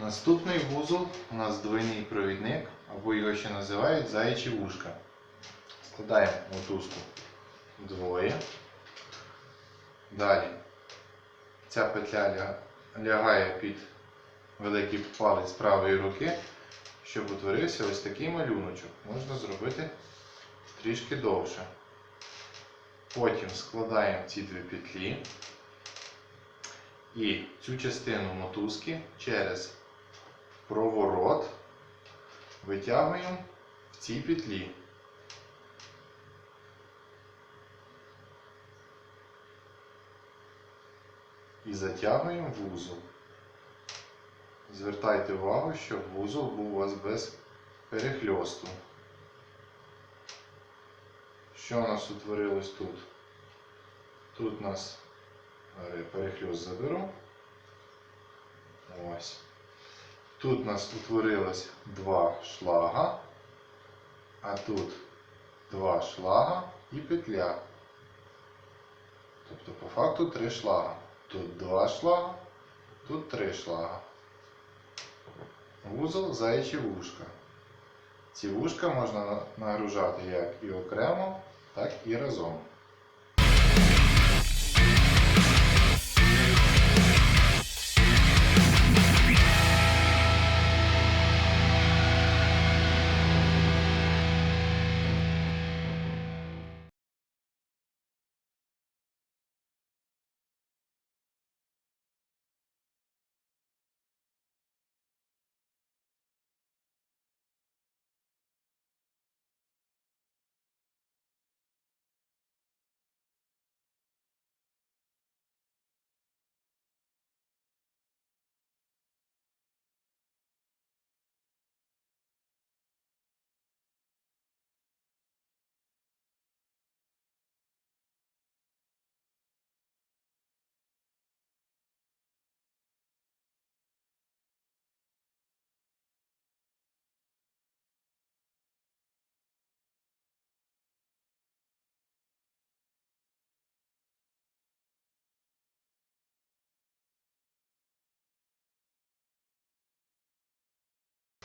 Наступний вузол у нас двойний провідник, або його ще називають заячі вушка. Складаємо мотузку двоє. Далі ця петля лягає під великий палець правої руки, щоб утворився ось такий малюночок. Можна зробити трішки довше. Потім складаємо ці дві петлі і цю частину мотузки через проворот витягуємо в цій петлі. І затягуємо вузол. Звертайте увагу, щоб вузол був у вас без перехльосту. Що у нас утворилось тут? Тут у нас перехльост заберу. Ось. Тут у нас утворилось два шлага, а тут два шлага і петля. Тобто по факту три шлага. Тут два шлага, тут три шлага. Вузол заячі вушка. Ці вушка можна нагружати як і окремо, так і разом.